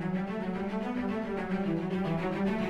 Thank you.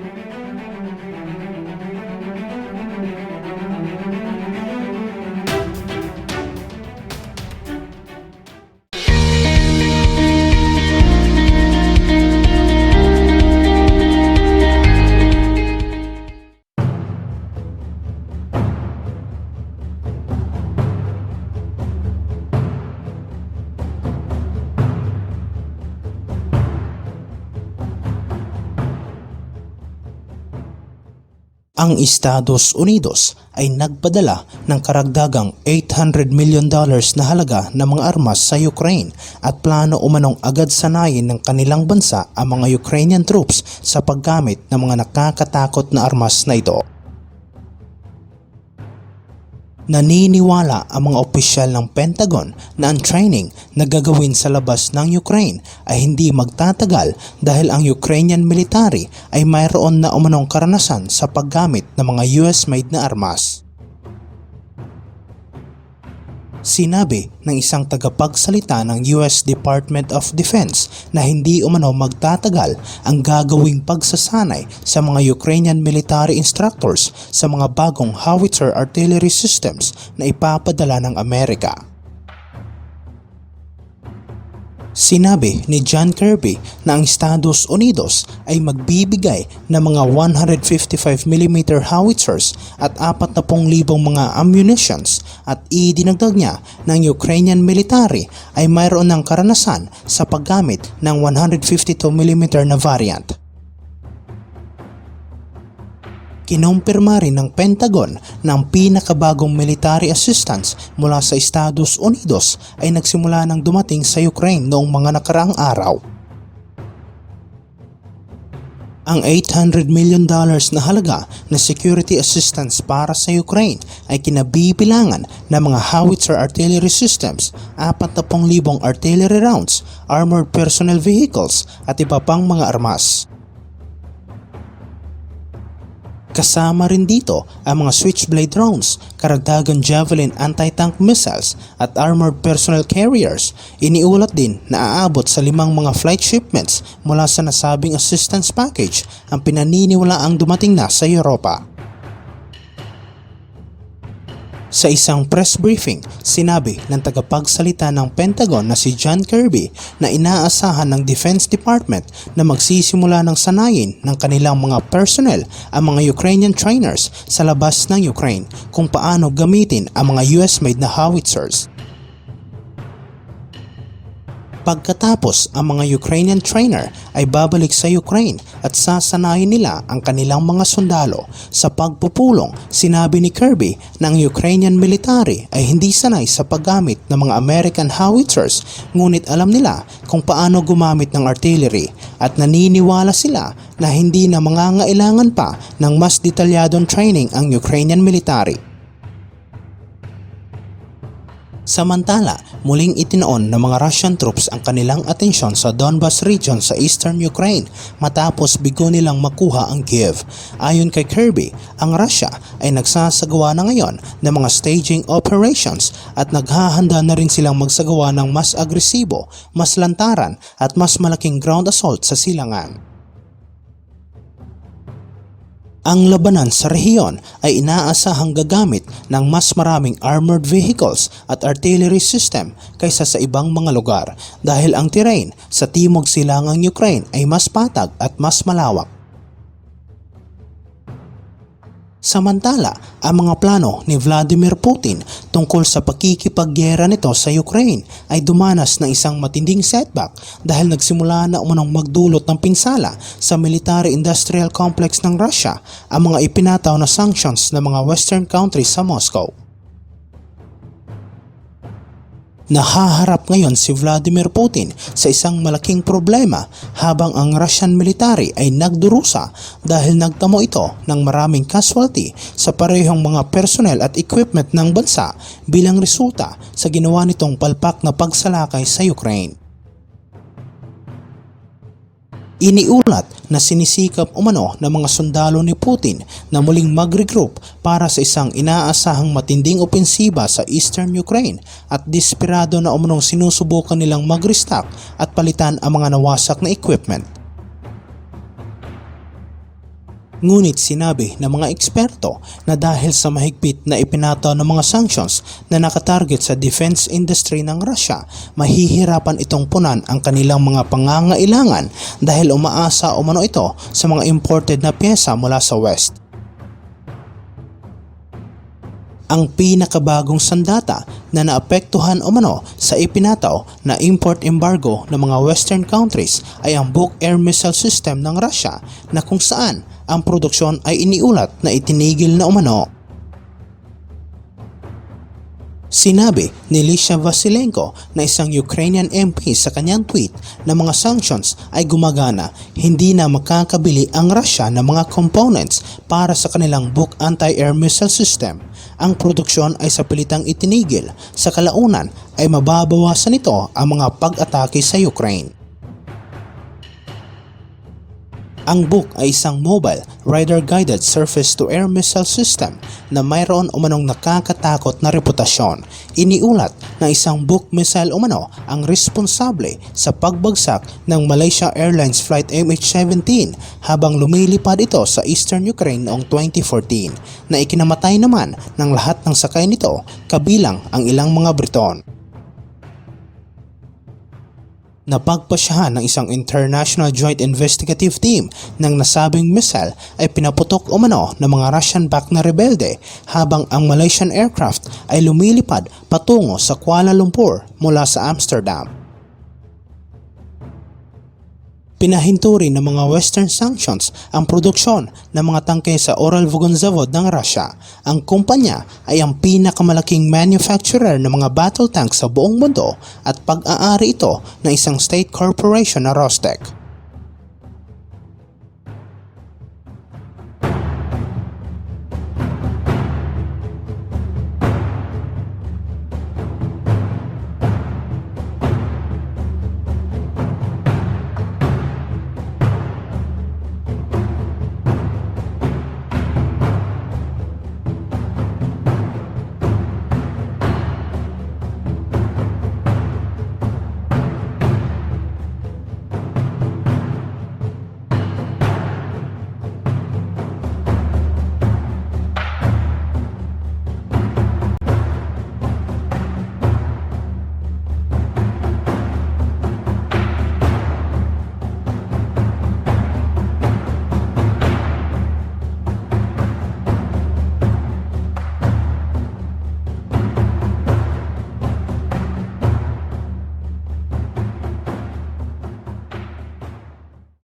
Ang Estados Unidos ay nagpadala ng karagdagang 800 million dollars na halaga ng mga armas sa Ukraine at plano umanong agad sanayin ng kanilang bansa ang mga Ukrainian troops sa paggamit ng mga nakakatakot na armas na ito. Naniniwala ang mga opisyal ng Pentagon na ang training na gagawin sa labas ng Ukraine ay hindi magtatagal dahil ang Ukrainian military ay mayroon na umanong karanasan sa paggamit ng mga US-made na armas. Sinabi ng isang tagapagsalita ng US Department of Defense na hindi umano magtatagal ang gagawing pagsasanay sa mga Ukrainian military instructors sa mga bagong howitzer artillery systems na ipapadala ng Amerika. Sinabi ni John Kirby na ang Estados Unidos ay magbibigay ng mga 155mm howitzers at 40,000 mga ammunitions at idinagdag niya ng Ukrainian military ay mayroon ng karanasan sa paggamit ng 152mm na variant. Kinumpirma rin ng Pentagon ang pinakabagong military assistance mula sa Estados Unidos ay nagsimula ng dumating sa Ukraine noong mga nakaraang araw. Ang 800 million dollars na halaga na security assistance para sa Ukraine ay kinabibilangan ng mga howitzer artillery systems, 40,000 artillery rounds, armored personnel vehicles at iba pang mga armas. Kasama rin dito ang mga Switchblade drones, karagdagang Javelin anti-tank missiles at armored personnel carriers. Iniulat din na aabot sa limang mga flight shipments mula sa nasabing assistance package ang pinaniniwala ang dumating na sa Europa. Sa isang press briefing, sinabi ng tagapagsalita ng Pentagon na si John Kirby na inaasahan ng Defense Department na magsisimula ng sanayin ng kanilang mga personnel ang mga Ukrainian trainers sa labas ng Ukraine kung paano gamitin ang mga US-made na howitzers. Pagkatapos ang mga Ukrainian trainer ay babalik sa Ukraine at sasanayin nila ang kanilang mga sundalo. Sa pagpupulong, sinabi ni Kirby na ang Ukrainian military ay hindi sanay sa paggamit ng mga American howitzers ngunit alam nila kung paano gumamit ng artillery at naniniwala sila na hindi na mangangailangan pa ng mas detalyadong training ang Ukrainian military. Samantala, muling itinoon ng mga Russian troops ang kanilang atensyon sa Donbas region sa eastern Ukraine matapos bigo nilang makuha ang Kiev. Ayon kay Kirby, ang Russia ay nagsasagawa na ngayon ng mga staging operations at naghahanda na rin silang magsagawa ng mas agresibo, mas lantaran at mas malaking ground assault sa silangan. Ang labanan sa rehiyon ay inaasahang gagamit ng mas maraming armored vehicles at artillery system kaysa sa ibang mga lugar dahil ang terrain sa timog silangang Ukraine ay mas patag at mas malawak. Samantala, ang mga plano ni Vladimir Putin tungkol sa pakikipagyera nito sa Ukraine ay dumanas ng isang matinding setback dahil nagsimula na umunong magdulot ng pinsala sa military-industrial complex ng Russia ang mga ipinataw na sanctions ng mga western countries sa Moscow. Nahaharap ngayon si Vladimir Putin sa isang malaking problema habang ang Russian military ay nagdurusa dahil nagtamo ito ng maraming casualty sa parehong mga personnel at equipment ng bansa bilang resulta sa ginawa nitong palpak na pagsalakay sa Ukraine. Iniulat na sinisikap umano ng mga sundalo ni Putin na muling mag-regroup para sa isang inaasahang matinding opensiba sa eastern Ukraine at desperado na umanong sinusubukan nilang mag-restock at palitan ang mga nawasak na equipment. Ngunit sinabi ng mga eksperto na dahil sa mahigpit na ipinataw ng mga sanctions na nakatarget sa defense industry ng Russia, mahihirapan itong punan ang kanilang mga pangangailangan dahil umaasa umano ito sa mga imported na pyesa mula sa West. Ang pinakabagong sandata na naapektuhan umano sa ipinataw na import embargo ng mga western countries ay ang Buk Air Missile System ng Russia na kung saan ang produksyon ay iniulat na itinigil na umano. Sinabi ni Lisha Vasilenko na isang Ukrainian MP sa kanyang tweet na mga sanctions ay gumagana, hindi na makakabili ang Russia ng mga components para sa kanilang Buk anti-air missile system. Ang produksyon ay sa pilitang itinigil, sa kalaunan ay mababawasan nito ang mga pag-atake sa Ukraine. Ang Buk ay isang mobile, radar-guided surface-to-air missile system na mayroon umanong nakakatakot na reputasyon. Iniulat na isang Buk missile umano ang responsable sa pagbagsak ng Malaysia Airlines Flight MH17 habang lumilipad ito sa eastern Ukraine noong 2014 na ikinamatay naman ng lahat ng sakay nito kabilang ang ilang mga Briton. Napagpasyahan ng isang International Joint Investigative Team ng nasabing missile ay pinaputok umano ng mga Russian-backed na rebelde habang ang Malaysian aircraft ay lumilipad patungo sa Kuala Lumpur mula sa Amsterdam. Pinahinto rin ng mga Western sanctions ang produksyon ng mga tangke sa Oral Vogonzavod ng Russia. Ang kumpanya ay ang pinakamalaking manufacturer ng mga battle tanks sa buong mundo at pag-aari ito ng isang state corporation na Rostec.